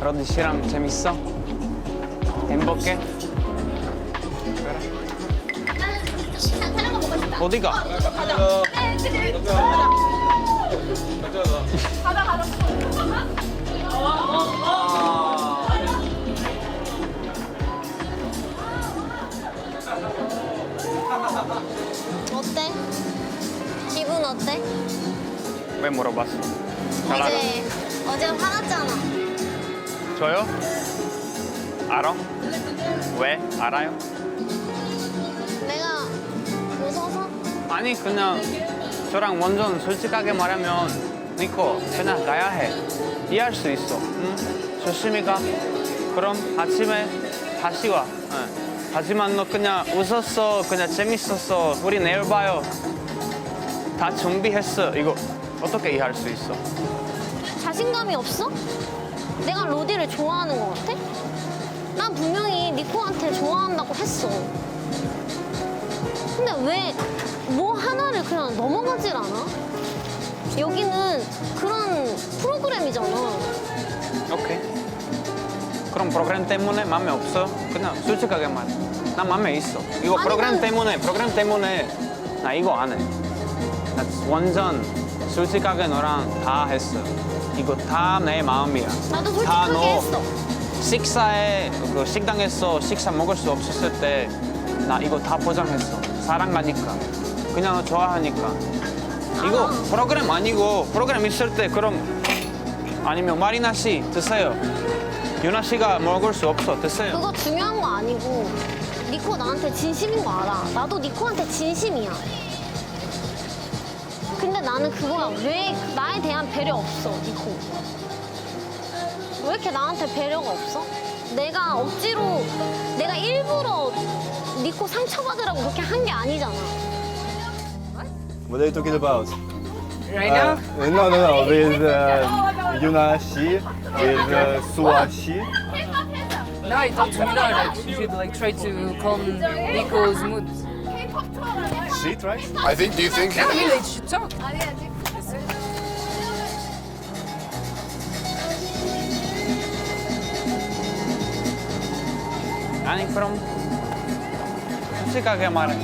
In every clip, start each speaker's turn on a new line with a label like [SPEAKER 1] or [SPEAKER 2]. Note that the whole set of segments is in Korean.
[SPEAKER 1] 아저씨랑 재밌어? 행복해?
[SPEAKER 2] 사랑가 보고 싶다.
[SPEAKER 1] 어디가?
[SPEAKER 2] 어때? 기분 어때?
[SPEAKER 1] 왜 물어봤어? 잘 알아.
[SPEAKER 2] 어제 어제 화났잖아.
[SPEAKER 1] 저요? 알아? 왜? 알아요?
[SPEAKER 2] 내가 웃어서?
[SPEAKER 1] 아니 그냥 저랑 완전 솔직하게 말하면 니코 그냥 가야 해 이해할 수 있어 응? 조심히 가 그럼 아침에 다시 와 응. 하지만 너 그냥 웃었어 그냥 재밌었어 우리 내일 봐요 다 준비했어 이거 어떻게 이해할 수 있어?
[SPEAKER 2] 자신감이 없어? 내가 로디를 좋아하는 것 같아? 난 분명히 니코한테 좋아한다고 했어. 근데 왜 뭐 하나를 그냥 넘어가질 않아? 여기는 그런 프로그램이잖아.
[SPEAKER 1] 오케이 그럼 프로그램 때문에 마음에 없어? 그냥 솔직하게 말해 난 마음에 있어 이거
[SPEAKER 2] 아니,
[SPEAKER 1] 프로그램
[SPEAKER 2] 난-
[SPEAKER 1] 때문에 프로그램 때문에 나 이거 안 해 나 완전 솔직하게 너랑 다 했어 이거 다 내 마음이야
[SPEAKER 2] 나도
[SPEAKER 1] 다
[SPEAKER 2] 솔직하게
[SPEAKER 1] 너.
[SPEAKER 2] 했어.
[SPEAKER 1] 식사에 그 식당에서 식사 먹을 수 없었을 때 나 이거 다 보장했어 사랑하니까 그냥 너 좋아하니까 이거
[SPEAKER 2] 아.
[SPEAKER 1] 프로그램 아니고 프로그램 있을 때 그럼 아니면 마리나 씨 드세요 유나 씨가 먹을 수 없어 드세요
[SPEAKER 2] 그거 중요한 거 아니고 니코 나한테 진심인 거 알아. 나도 니코한테 진심이야. 근데 나는 그거야. 왜 나에 대한 배려 없어, 니코? 왜 이렇게 나한테 배려가 없어? 내가 억지로 내가 일부러 니코 상처받으라고 그렇게 한 게 아니잖아.
[SPEAKER 3] What are you talking about?
[SPEAKER 4] Right now?
[SPEAKER 3] Uh, no, no, no. With uh, Yuna Shi, with uh, Sua Shi.
[SPEAKER 4] No, I told Mina like she should like try to calm Nico's mood.
[SPEAKER 3] She tries.
[SPEAKER 5] I think. Do you think?
[SPEAKER 4] I mean, they should talk.
[SPEAKER 1] 아니 그럼 솔직하게 말해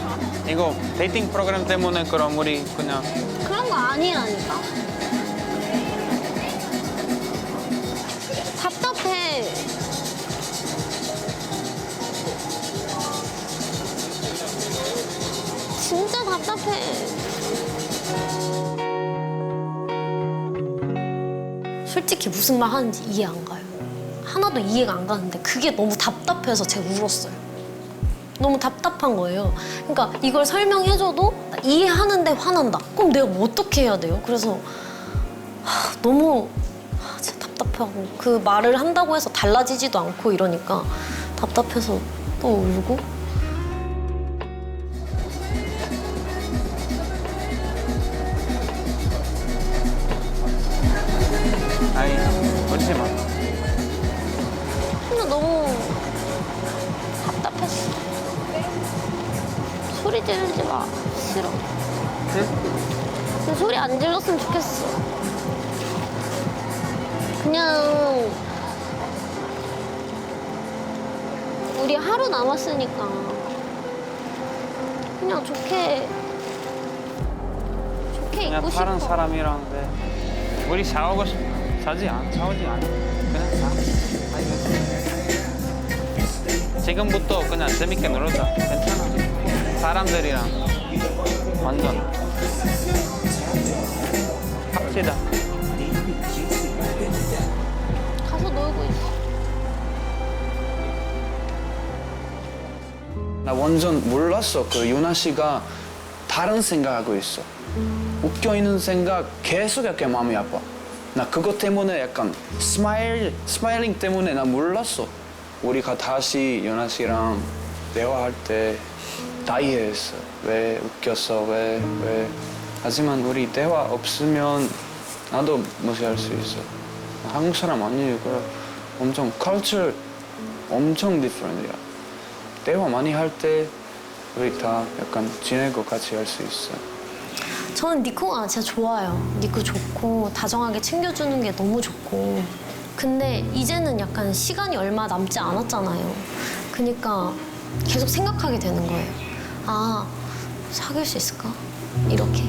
[SPEAKER 1] 이거 데이팅 프로그램 때문에 그럼 우리 그냥
[SPEAKER 2] 그런 거 아니라니까. 답답해. 솔직히 무슨 말 하는지 이해 안 가요. 하나도 이해가 안 가는데 그게 너무 답답해서 제가 울었어요. 너무 답답한 거예요. 그러니까 이걸 설명해줘도 이해하는데 화난다. 그럼 내가 뭐 어떻게 해야 돼요? 그래서 하, 너무 하, 진짜 답답하고 그 말을 한다고 해서 달라지지도 않고 이러니까 답답해서 또 울고
[SPEAKER 1] 울지 마
[SPEAKER 2] 근데 너무 답답했어. 소리 지르지 마. 싫어. 근데 소리 안 질렀으면 좋겠어. 그냥 우리 하루 남았으니까 그냥 좋게 좋게
[SPEAKER 1] 그냥
[SPEAKER 2] 있고
[SPEAKER 1] 다른
[SPEAKER 2] 싶어.
[SPEAKER 1] 사람이랑 네. 우리 자고 싶 자지 않 자오지 않 그냥 자. 알겠어. 지금부터 그냥 재밌게 놀자. 괜찮아. 사람들이랑 완전. 합시다.
[SPEAKER 2] 가서 놀고 있어.
[SPEAKER 1] 나 완전 몰랐어. 그 유나 씨가 다른 생각하고 있어. 웃겨 있는 생각 계속 약간 마음이 아파 나 그것 때문에 약간 스마일 스마일링 때문에 나 몰랐어. 우리가 다시 유나 씨랑 대화할 때 다 이해했어. 왜 웃겼어? 왜 왜? 하지만 우리 대화 없으면 나도 무시할 수 있어. 한국 사람 아니고 엄청 컬처 엄청 디프런트야. 대화 많이 할 때 우리 다 약간 지내고 같이 할 수 있어.
[SPEAKER 2] 저는 니코가 진짜 좋아요. 니코 좋고 다정하게 챙겨주는 게 너무 좋고 근데 이제는 약간 시간이 얼마 남지 않았잖아요. 그러니까 계속 생각하게 되는 거예요. 아, 사귈 수 있을까? 이렇게.